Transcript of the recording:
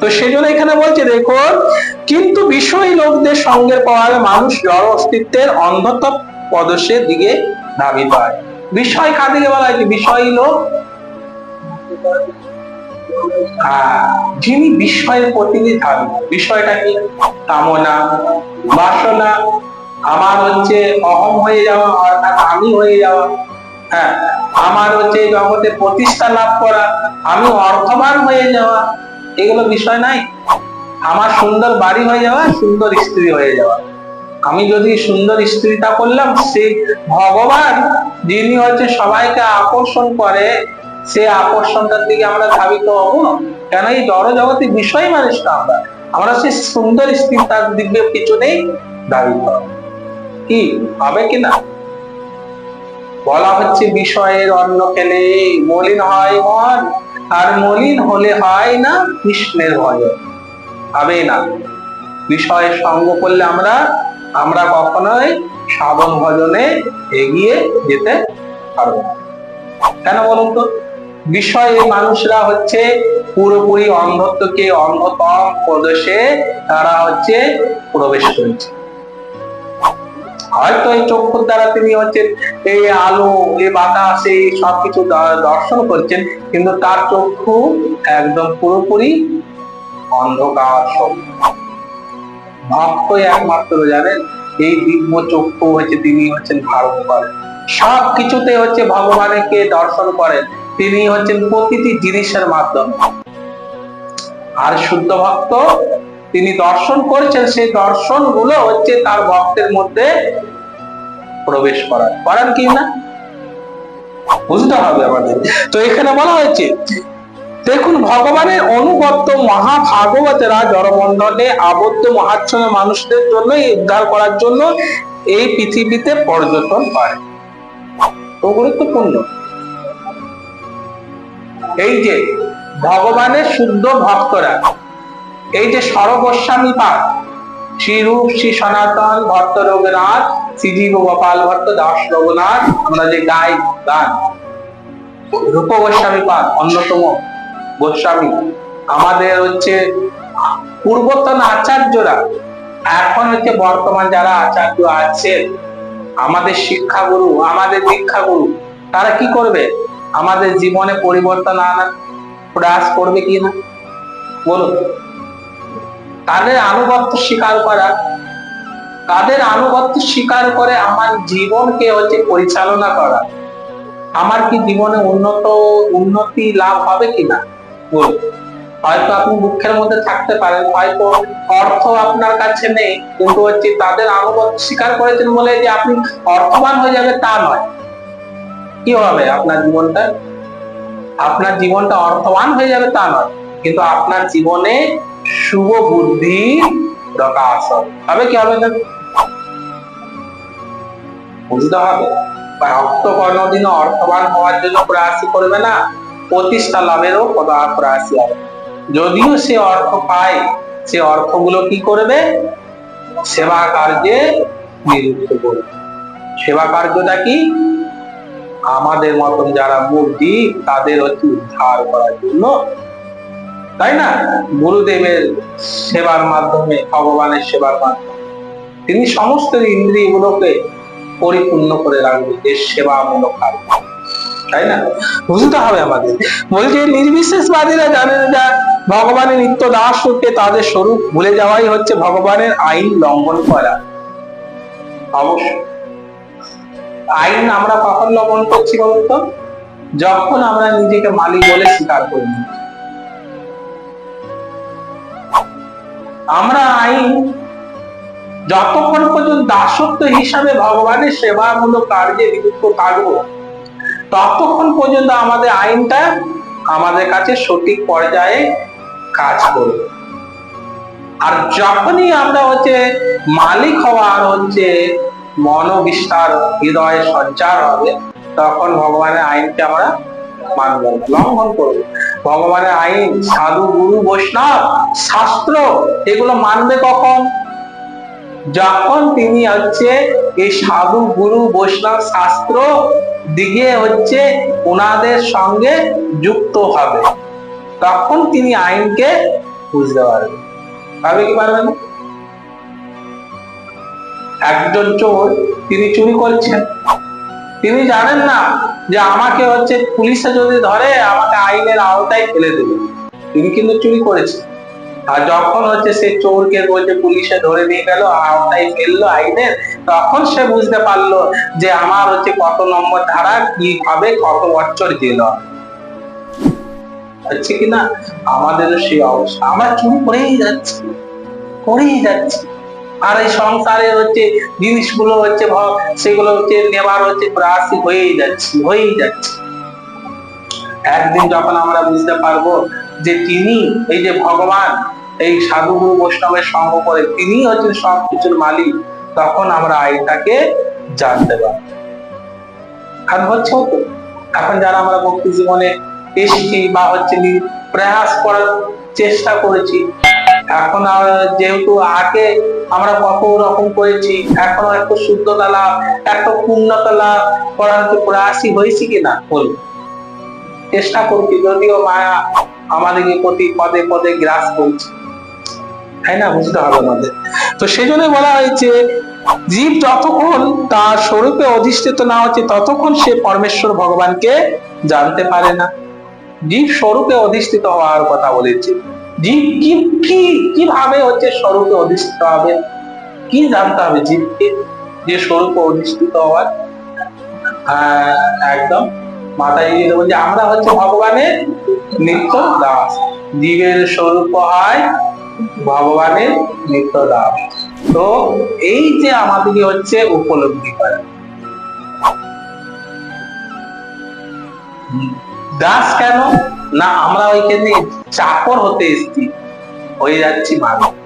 তো সেই জন্য এখানে বলছে দেখুন কিন্তু লোকদের সঙ্গে প্রভাবে মানুষ জড় অস্তিত্বের দিকে ধাবিত হয় বিষয় বলা বিষয় লোক। হ্যাঁ, যিনি বিষয়ের থাকবে বিষয়টা কি? কামনা বাসনা আমার হচ্ছে অহম হয়ে যাওয়া অর্থাৎ আমি হয়ে যাওয়া। হ্যাঁ আমার হচ্ছে এই জগতে প্রতিষ্ঠা লাভ করা, আমি অর্থবান হয়ে যাওয়া, এগুলো বিষয় নাই। আমার সুন্দর বাড়ি হয়ে যাওয়া, সুন্দর স্ত্রী হয়ে যাওয়া। আমি যদি সুন্দর স্ত্রীটা করলাম, সে ভগবান যিনি হচ্ছে সবাইকে আকর্ষণ করে, সে আকর্ষণটার দিকে আমরা ধাবিত হব। কেন এই জড় জগতে বিষয় মানুষ না আমরা? আমরা সেই সুন্দর স্ত্রী তার দিকে পিছনেই ধাবিত কি, হবে কিনা বলা হচ্ছে বিষয়ের অন্ন খেলে মলিন হয় মন, আর মলিন হলে হয় না কৃষ্ণের ভয়। হবে না। বিষয়ের সঙ্গ করলে আমরা আমরা কখনোই সাধন ভজনে এগিয়ে যেতে পারব না। কেন বলুন তো? বিষয়ে মানুষরা হচ্ছে পুরোপুরি অন্ধত্বকে অন্ধতম প্রদেশে তারা হচ্ছে প্রবেশ করেছে। হয়তো এই চক্ষুর দ্বারা তিনি হচ্ছে এই আলো, এই বাতাস, এই সবকিছু দর্শন করছেন, কিন্তু তার চক্ষু একদম পুরোপুরি অন্ধকার ভক্তই একমাত্র জানেন, এই দিব্য চক্ষু হচ্ছে তিনি হচ্ছেন করেন সব কিছুতে হচ্ছে ভগবানকে দর্শন করেন। তিনি হচ্ছেন প্রতিটি জিনিসের মাধ্যমে। আর শুদ্ধ ভক্ত তিনি দর্শন করছেন, সেই দর্শনগুলো হচ্ছে তার ভক্তের মধ্যে প্রবেশ করার। করার কি না? বুঝতে হবে আমাদের। তো এখানে বলা হয়েছে, দেখুন, ভগবানের অনুগত মহাভাগবতেরা জড়মণ্ডলে আবদ্ধ মহাচ্ছন্ন মানুষদের জন্য উদ্ধার করার জন্য এই পৃথিবীতে পর্যটন করে তো গুরুত্বপূর্ণ। এই যে, ভগবানের শুদ্ধ ভক্তরা এই যে সরগোস্বামী পাঠ শ্রীরূপ শ্রী সনাতন ভট্ট রঘুনাথ শ্রীজীব গোপাল ভট্ট দাস রঘুনাথ, আমরা যে গাই, গান। রূপ গোস্বামী পাঠ, অন্যতম গোস্বামী। আমাদের হচ্ছে পূর্বতন আচার্যরা, এখন হচ্ছে বর্তমান যারা আচার্য আছেন, আমাদের শিক্ষাগুরু, আমাদের দীক্ষাগুরু, তারা কি করবে? আমাদের জীবনে পরিবর্তন আনার প্রয়াস করবে কি না? বলুন। তাদের আনুগত্য স্বীকার করা। তাদের আনুগত্য স্বীকার করে আমার জীবনকে হচ্ছে পরিচালনা করা। আমার কি জীবনে উন্নত, উন্নতি লাভ হবে কিনা? হয়তো আপনি দুঃখের মধ্যে থাকতে পারেন, হয়তো অর্থ আপনার কাছে নেই, কিন্তু হচ্ছে তাদের আনুগত্য স্বীকার করেছেন বলে যে আপনি অর্থবান হয়ে যাবে তা নয়। কি হবে আপনার জীবনটা? আপনার জীবনটা অর্থবান হয়ে যাবে তা নয়। কিন্তু আপনার জীবনে শুভ বুদ্ধি হবে হবে কি হবে বুঝতে হবে। ভক্ত কোনোদিন অর্থবান হওয়ার জন্য প্রয়াসী করবে না, প্রতিষ্ঠা লাভেরও কদা প্রয়াসী হবে। যদিও সে অর্থ পায়, সে অর্থগুলো কি করবে? সেবা কার্যে নিযুক্ত করবে। সেবা কার্যটা কি? আমাদের মতন যারা মূর্তি তাদের হচ্ছে উদ্ধার করার জন্য তাই না? গুরুদেবের সেবার মাধ্যমে, ভগবানের সেবার মাধ্যমে। তিনি সমস্ত ইন্দ্রিয়গুলোকে পরিপূর্ণ করে রাখবে যে সেবামূলক কাজ। তাই না? বুঝতে হবে আমাদের। বলছে, নির্বিশেষবাদীরা জানেন যা, ভগবানের নিত্য দাস রূপে তাদের স্বরূপ ভুলে যাওয়াই হচ্ছে ভগবানের আইন লঙ্ঘন করা। অবশ্য। আইন আমরা কখন লঙ্ঘন করছি বলতো? যখন আমরা নিজেকে মালিক বলে স্বীকার করি। আমরা আইন যতক্ষণ পর্যন্ত দাসত্ব হিসাবে ভগবানের সেবামূলক কার্যে নিযুক্ত থাকব, ততক্ষণ পর্যন্ত আমাদের আইনটা আমাদের কাছে সঠিক পর্যায়ে কাজ করবে। আর যখনই আমরা হচ্ছে মালিক হওয়ার হচ্ছে মনোবিস্তার, হৃদয়ে সঞ্চার হবে, তখন ভগবানের আইনকে আমরা মানব লঙ্ঘন করব ভগবানের আইন, সাধু, গুরু, বৈষ্ণব, শাস্ত্র, এগুলো মানবে কখন? যখন তিনি হচ্ছে এই সাধু, গুরু, বৈষ্ণব, শাস্ত্র দিকে হচ্ছে ওনাদের সঙ্গে যুক্ত হবে, তখন তিনি আইনকে বুঝতে পারবেন। পারবে কি পারবেন? একজন চোর, তিনি চুরি করছেন। তিনি জানেন না যে আমাকে হচ্ছে পুলিশে যদি ধরে, আমাকে আইনের আওতায় ফেলে দেবে। তিনি কিন্তু চুরি করেছেন আর যখন হচ্ছে সে চোরকে বলছে, পুলিশে ধরে নিয়ে গেল, আওতায় ফেলল আইনের, তখন সে বুঝতে পারল যে আমার হচ্ছে কত নম্বর ধারা, কীভাবে কত বছর জেল হচ্ছে কিনা আমাদেরও সেই অবস্থা। আমরা চুরি করেই যাচ্ছি। করেই যাচ্ছি। আর এই সংসারে হচ্ছে জিনিসগুলো হচ্ছে সেগুলো হচ্ছে নেবার হচ্ছে প্রয়াসী হয়েই যাচ্ছি, হয়েই যাচ্ছে। একদিন যখন আমরা বুঝতে পারব যে তিনি, এই যে ভগবান, এই সাধুগুরু বৈষ্ণবের সঙ্গ করে তিনি হচ্ছেন সব কিছুর মালিক, তখন আমরা আইটাকে জানতে পারব। আর হচ্ছে তো, এখন যারা আমরা ভক্তি জীবনে এসেছি বা হচ্ছে প্রয়াস করার চেষ্টা করেছি, এখন যেহেতু আগে আমরা কত রকম করেছি, এখন একটু শুদ্ধতা লাভ একটা পূর্ণতা লাভ করার হচ্ছে প্রয়াসী হয়েছি কিনা? বলুন চেষ্টা করছি যদিও মায়া আমাদেরকে প্রতি পদে পদে গ্রাস করছে। তাই না? বুঝতে হবে আমাদের। তো সেই জন্য বলা হয়েছে, জীব যতক্ষণ তার স্বরূপে অধিষ্ঠিত না হচ্ছে, ততক্ষণ সে পরমেশ্বর ভগবানকে জানতে পারে না। জীব স্বরূপে অধিষ্ঠিত হওয়ার কথা বলেছে। জীব কি কি, কীভাবে হচ্ছে স্বরূপে অধিষ্ঠিত হবে? কি জানতে হবে জীবকে যে স্বরূপে অধিষ্ঠিত হওয়ার? একদম বলছে, আমরা হচ্ছে ভগবানের নিত্য দাস। জীবের স্বরূপ হয় ভগবানের নিত্য দাস। তো এই যে আমাদেরকে হচ্ছে উপলব্ধি করে। দাস কেন? না আমরা ওইখানে চাকর হতে এসেছি। হয়ে যাচ্ছি মানব